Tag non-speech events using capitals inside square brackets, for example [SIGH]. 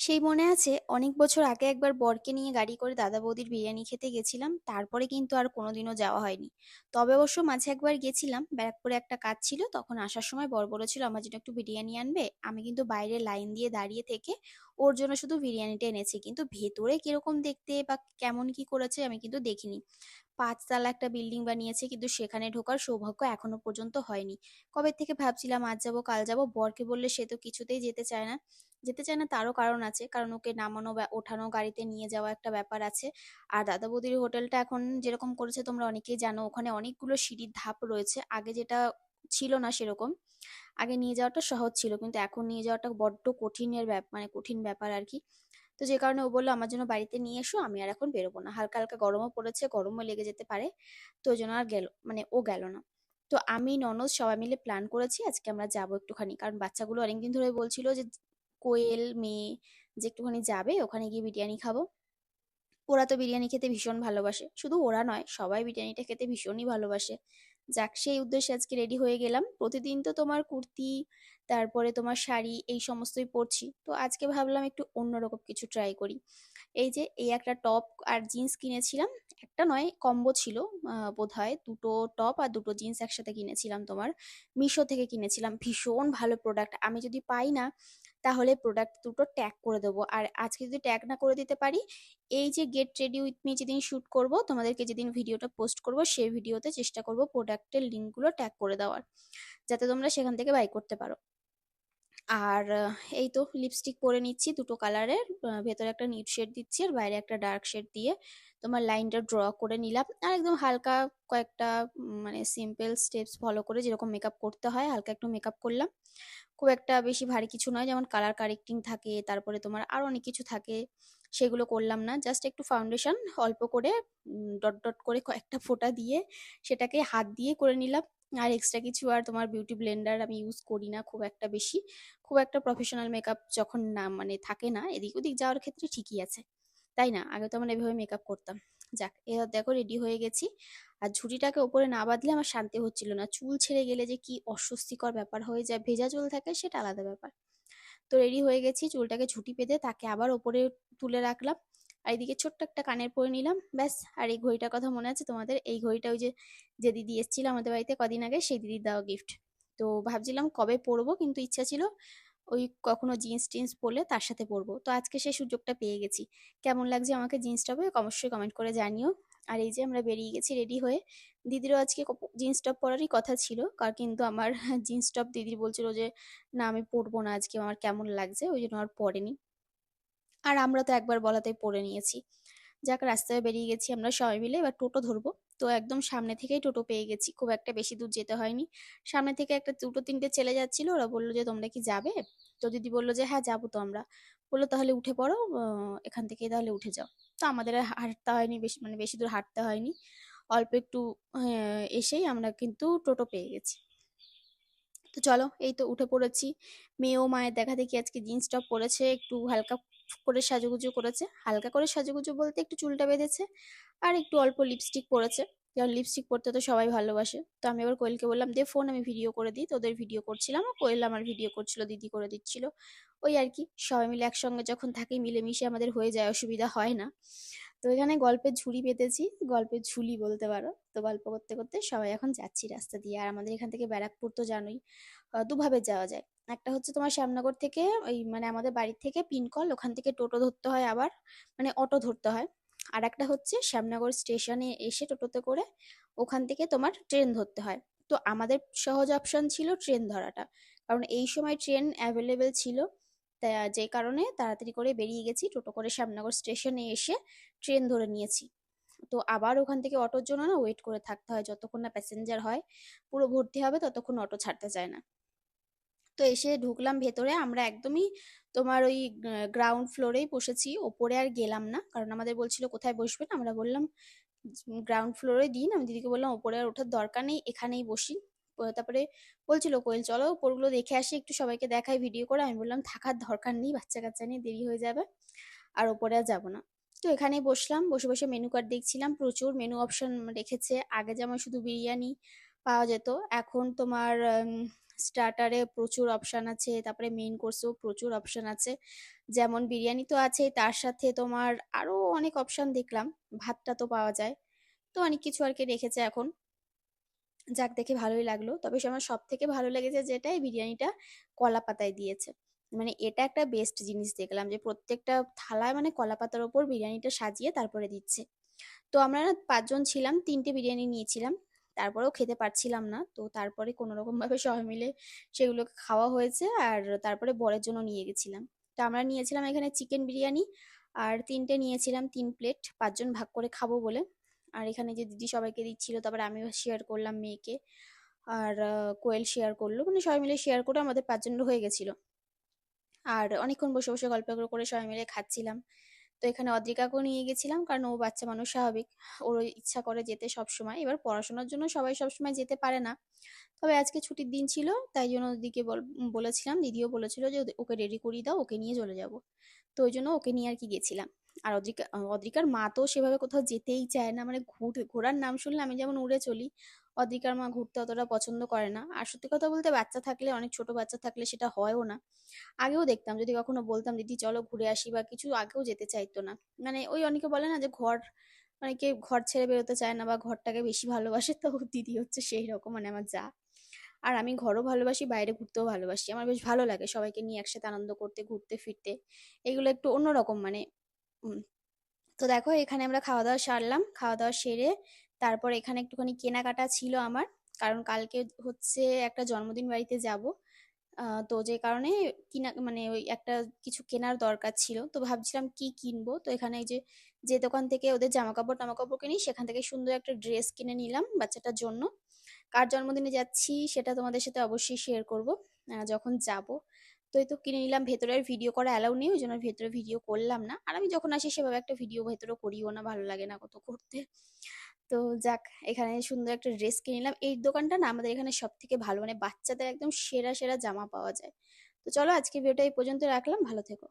সেই মনে আছে, অনেক বছর আগে একবার বরকে নিয়ে গাড়ি করে দাদা বৌদির বিরিয়ানি খেতে গেছিলাম, তারপরে কিন্তু আর কোনোদিনও যাওয়া হয়নি। তবে অবশ্য মাঝে একবার গেছিলাম, ব্যারাকপুরে একটা কাজ ছিল, তখন আসার সময় বর বলেছিল, আমার জন্য একটু বিরিয়ানি আনবে। আমি কিন্তু বাইরে লাইন দিয়ে দাঁড়িয়ে থেকে ওর জন্য শুধু বিরিয়ানিটা এনেছি, কিন্তু ভেতরে কীরকম দেখতে বা কেমন কি করেছে আমি কিন্তু দেখিনি। পাঁচতলা একটা বিল্ডিং বানিয়েছে, কিন্তু সেখানে ঢোকার সৌভাগ্য এখনও পর্যন্ত হয়নি। কবে থেকে ভাবছিলাম, আজ যাব, কাল যাব, বরকে বললে সে তো কিছুতেই যেতে চায় না। যেতে চায় না তারও কারণ আছে। কারণ ওকে নামানো বা ওঠানো, গাড়িতে নিয়ে যাওয়া একটা ব্যাপার আছে। আর দাদা বৌদির হোটেলটা এখন যেরকম করেছে তোমরা অনেকেই জানো, ওখানে অনেকগুলো সিঁড়ির ধাপ রয়েছে। আগে যেটা ছিল না সেরকম। আগে নিয়ে যাওয়াটা সহজ ছিল, কিন্তু এখন নিয়ে যাওয়াটা বড্ড কঠিনের ব্যাপার মানে কঠিন ব্যাপার আর কি। তো যে কারণে ও বলল, আমার জন্য বাড়িতে নিয়ে এসো, আমি আর এখন বেরোবো না। হালকা হালকা গরমও পড়েছে, গরমও লেগে যেতে পারে। তো ওই জন্য আর গেল মানে ও গেল না। তো আমি ননদ সবাই মিলে প্ল্যান করেছি, আজকে আমরা যাব একটুখানি। কারণ বাচ্চাগুলো অনেকদিন ধরে বলছিল যে কোয়েল, মেয়ে, যে একটুখানি যাবে, ওখানে গিয়ে বিরিয়ানি খাব। ওরা তো বিরিয়ানি খেতে ভীষণ ভালোবাসে। শুধু ওরা নয়, সবাই বিরিয়ানিটা খেতে ভীষণই ভালোবাসে। যাক, সেই উদ্দেশ্যে আজকে রেডি হয়ে গেলাম। প্রতিদিন তো তোমার কুর্তি, তারপরে তোমার শাড়ি, এই সমস্তই পরছি। তো আজকে ভাবলাম একটু অন্যরকম কিছু ট্রাই করি। এই যে, এই একটা টপ আর জিন্স কিনেছিলাম। একটা নয় কম্বো ছিল। বোধ হয় দুটো টপ আর দুটো জিন্স একসাথে কিনেছিলাম তোমার। মিশো থেকে কিনেছিলাম। ভীষণ ভালো প্রোডাক্ট আমি যদি পাই না তাহলে প্রোডাক্ট দুটো ট্যাগ করে দেবো। আর আজকে যদি ট্যাগ না করে দিতে পারি, এই যে গেট রেডি উইথ মি যেদিন শ্যুট করব, তোমাদেরকে যেদিন ভিডিওটা পোস্ট করব, সেই ভিডিওতে চেষ্টা করব প্রোডাক্টের লিঙ্কগুলো ট্যাগ করে দেওয়ার, যাতে তোমরা সেখান থেকে বাই করতে পারো। আর এই তো লিপস্টিক পরে নিচ্ছি, দুটো কালারের ভেতরে একটা নিউড শেড দিচ্ছি আর বাইরে একটা ডার্ক শেড দিয়ে তোমার লাইনটা ড্র করে নিলাম। আর একদম হালকা কয়েকটা মানে সিম্পল স্টেপস ফলো করে যেরকম মেকআপ করতে হয়, হালকা একটু মেকআপ করলাম। খুব একটা বেশি ভারী কিছু নয়। যেমন কালার কারেক্টিং থাকে, তারপরে তোমার আরও অনেক কিছু থাকে, সেগুলো করলাম না। জাস্ট একটু ফাউন্ডেশন অল্প করে ডট ডট করে কয়েকটা ফোঁটা দিয়ে সেটাকে হাত দিয়ে করে নিলাম। আর এক্সট্রা কিছু আর তোমার বিউটি ব্লেন্ডার আমি ইউজ করি না খুব একটা বেশি। খুব একটা প্রফেশনাল মেকআপ যখন না মানে থাকে না, এদিক ওদিক যাওয়ার ক্ষেত্রে ঠিকই আছে। তাই না? আগে তো আমরা এভাবে মেকআপ করতাম। যাক এবার দেখো রেডি হয়ে গেছি। আর ঝুড়িটাকে ওপরে না বাঁধলে আমার শান্তি হচ্ছিল না। চুল ছেড়ে গেলে যে কি অস্বস্তিকর ব্যাপার হয়ে যায়, ভেজা চুল থাকে সেটা আলাদা ব্যাপার। তো রেডি হয়ে গেছি, চুলটাকে ঝুটি পেতে তাকে আবার ওপরে তুলে রাখলাম। আর এদিকে ছোট্ট একটা কানের পরে নিলাম, ব্যাস। আর এই ঘড়িটার কথা মনে আছে তোমাদের? এই ঘড়িটা ওই যে যে দিদি এসেছিল আমাদের বাড়িতে কদিন আগে, সেই দিদির দেওয়া গিফট তো ভাবছিলাম কবে পরবো, কিন্তু ইচ্ছা ছিল ওই কখনো জিন্স টিন্স পরলে তার সাথে পরবো। তো আজকে সেই সুযোগটা পেয়ে গেছি। কেমন লাগছে আমাকে জিন্সটা পরে? অবশ্যই কমেন্ট করে জানিও। আর এই যে আমরা বেরিয়ে গেছি রেডি হয়ে। দিদিরও আজকে জিন্স টপ পরারই কথা ছিল। কার কিন্তু আমার [LAUGHS] জিন্স টপ দিদির বলছিল যে, না, আমি পরবো না আজকে, আমার কেমন লাগছে? ওই জন্য আর পরেনি। আর আমরা তো একবার বলাতেই পরে নিয়েছি। যাক, রাস্তায় বেরিয়ে গেছি আমরা সবাই মিলে, এবার টোটো ধরবো। তো একদম সামনে থেকেই টোটো পেয়ে গেছি। খুব একটা বেশি দূর যেতে হয়নি। সামনে থেকে একটা দুটো তিনটে ছেলে যাচ্ছিল, ওরা বলল যে, তোমরা কি যাবে? তো দিদি বলল যে হ্যাঁ যাব তো আমরা। বলল, তাহলে উঠে পড়ো এখান থেকেই তাহলে উঠে যাও। তো আমাদের হাঁটতে হয়নি, বেশি মানে বেশি দূর হাঁটতে হয়নি। অল্প একটু এসেই আমরা কিন্তু টোটো পেয়ে গেছি। তো চলো, এই তো উঠে পড়েছি। মেয়েও মায়ের দেখা দেখি আজকে জিন্স টপ পরেছে, একটু হালকা করে সাজুগুজু করেছে। হালকা করে সাজুগুজু বলতে একটু চুলটা বেঁধেছে, আর একটু অল্প লিপস্টিক পরেছে। যেমন লিপস্টিক পরতে তো সবাই ভালোবাসে। তো আমি এবার কোয়েলকে বললাম, দে ফোন আমি ভিডিও করে দিই, তোদের ভিডিও করছিলাম কোয়েল আমার ভিডিও করছিল, দিদি করে দিচ্ছিল। ওই আর কি, সবাই মিলে একসঙ্গে যখন থাকি, মিলেমিশে আমাদের হয়ে যায়, অসুবিধা হয় না। তো এখানে গল্পের ঝুড়ি পেতেছি, গল্পের ঝুলি বলতে পারো। তো গল্প করতে করতে সবাই এখন যাচ্ছি রাস্তা দিয়ে, আর আমাদের এখান থেকে ব্যারাকপুর তো জানোই দুভাবে যাওয়া যায়। একটা হচ্ছে তোমার শ্যামনগর থেকে, ওই মানে আমাদের বাড়ির থেকে পিনকল, ওখান থেকে টোটো ধরতে হয় আবার মানে অটো ধরতে হয়। আর একটা হচ্ছে শ্যামনগর স্টেশনে এসে টোটোতে করে ওখান থেকে তোমার ট্রেন ধরতে হয়। তো আমাদের সহজ অপশন ছিল ট্রেন ধরাটা। কারণ এই সময় ট্রেন অ্যাভেলেবেল ছিল। যে কারণে তাড়াতাড়ি করে বেরিয়ে গেছি, টোটো করে শ্যামনগর স্টেশনে এসে ট্রেন ধরে নিয়েছি। তো আবার ওখান থেকে অটোর জন্য না ওয়েট করে থাকতে হয়। যতক্ষণ না প্যাসেঞ্জার হয়, পুরো ভর্তি হবে, ততক্ষণ অটো ছাড়তে চায় না। তো এসে ঢুকলাম ভেতরে। আমরা একদমই তোমার ওই গ্রাউন্ড ফ্লোরেই বসেছি। ওপরে আর গেলাম না, কারণ আমাদের বলছিল কোথায় বসবেন আমরা বললাম গ্রাউন্ড ফ্লোরে দিন। আমি দিদিকে বললাম, ওপরে আর ওঠার দরকার নেই, এখানেই বসি। তারপরে বলছিল, কোয়েল, চলো ওপরগুলো দেখে আসি, একটু সবাইকে দেখাই ভিডিও করে। আমি বললাম, থাকার দরকার নেই বাচ্চা কাচ্চা নিয়ে দেরি হয়ে যাবে, আর ওপরে আর যাব না। তো এখানেই বসলাম, বসে বসে মেনু কার্ড দেখছিলাম, প্রচুর মেনু অপশন রেখেছে। আগে যেমন শুধু বিরিয়ানি পাওয়া যেত, এখন তোমার স্টার্টারে প্রচুর অপশান আছে, তারপরে মেইন কোর্সেও প্রচুর অপশান আছে। যেমন বিরিয়ানি তো আছেই, তার সাথে তোমার আরও অনেক অপশান দেখলাম, ভাতটা তো পাওয়া যায়। তো অনেক কিছু আর কি রেখেছে এখন। যাক, দেখে ভালোই লাগল। তবে আমার সব থেকে ভালো লেগেছে যেটা, এই বিরিয়ানিটা কলা পাতায় দিয়েছে। মানে এটা একটা বেস্ট জিনিস দেখলাম যে প্রত্যেকটা থালায় মানে কলা পাতার ওপর বিরিয়ানিটা সাজিয়ে তারপরে দিচ্ছে। তো আমরা পাঁচজন ছিলাম, তিনটে বিরিয়ানি নিয়েছিলাম। তারপরেও খেতে পারছিলাম না। তো তারপরে কোনো রকম ভাবে সবাই মিলে সেগুলোকে খাওয়া হয়েছে আর তারপরে বরের জন্য নিয়ে গেছিলাম। তো আমরা নিয়েছিলাম এখানে চিকেন বিরিয়ানি আর তিনটে নিয়েছিলাম, তিন প্লেট। পাঁচজন ভাগ করে খাব বলে। আর এখানে যে দিদি সবাইকে দিচ্ছিল, তারপরে আমিও শেয়ার করলাম মেয়েকে। আর কোয়েল শেয়ার করল। মানে সবাই মিলে শেয়ার করে আমাদের পাঁচজন হয়ে গেছিল। আর অনেকক্ষণ বসে বসে গল্প করে সবাই মিলে খাচ্ছিলাম। তো এখানে অদ্রিকাকেও নিয়ে গেছিলাম কারণ ও বাচ্চা মানুষ স্বাভাবিক। ওর ইচ্ছা করে যেতে সব সময় এবার পড়াশোনার জন্য সবাই সব সময় যেতে পারে না। তবে আজকে ছুটির দিন ছিল, তাই জন্য দিদিকে বল বলেছিলাম, দিদিও বলেছিল যে ওকে রেডি করিয়ে দাও, ওকে নিয়ে চলে যাব। তো ওই জন্য ওকে নিয়ে আর কি গেছিলাম। আর অদ্রিকা, অদ্রিকার মা তো সেভাবে কোথাও যেতেই চায় না। মানে ঘুর ঘোরার নাম শুনলে আমি যেমন উড়ে চলি। অদ্রিকার মা ঘুরতে অতটা পছন্দ করে না। আর সত্যি কথা বলতে বাচ্চা থাকলে, অনেক ছোট বাচ্চা থাকলে সেটা হয়ও না। আগেও দেখতাম, যদি কখনো বলতাম, দিদি, চলো ঘুরে আসি, বা কিছু আগেও যেতে চাইতো না। মানে ওই অনেকে বলে না যে, ঘর অনেকে ঘর ছেড়ে বেরোতে চায় না বা ঘরটাকে বেশি ভালোবাসে, তো দিদি হচ্ছে সেই রকম মানে আমার যা। আর আমি ঘরও ভালোবাসি, বাইরে ঘুরতেও ভালোবাসি। আমার বেশ ভালো লাগে সবাইকে নিয়ে একসাথে আনন্দ করতে, ঘুরতে, ফিরতে। এগুলো একটু অন্যরকম মানে তো দেখো, এখানে আমরা খাওয়া দাওয়া সারলাম। খাওয়া দাওয়া সেরে তারপর এখানে একটুখানি কেনাকাটা ছিল আমার। কারণ কালকে হচ্ছে একটা জন্মদিন বাড়িতে যাব। তো যে কারণে কিনা মানে ওই একটা কিছু কেনার দরকার ছিল। তো ভাবছিলাম কি কিনবো? তো এখানে যে যে দোকান থেকে ওদের জামা কাপড় টামা কাপড় কিনি, সেখান থেকে সুন্দর একটা ড্রেস কিনে নিলাম বাচ্চাটার জন্য। কার জন্মদিনে যাচ্ছি সেটা তোমাদের সাথে অবশ্যই শেয়ার করব। যখন যাব। তো এই তো কিনে নিলাম, ভেতরে আর ভিডিও করা অ্যালাউ নেই ওই জন্য ভেতরে ভিডিও করলাম না। আর আমি যখন আসি সেভাবে একটা ভিডিও ভেতরে করিও না, ভালো লাগে না কত করতে। তো যাক, এখানে সুন্দর একটা ড্রেস কিনে নিলাম। এই দোকানটা না আমাদের এখানে সব থেকে ভালো মানে বাচ্চাদের একদম সেরা সেরা জামা পাওয়া যায়। তো চলো আজকে ভিডিওটা এই পর্যন্ত রাখলাম, ভালো থেকো।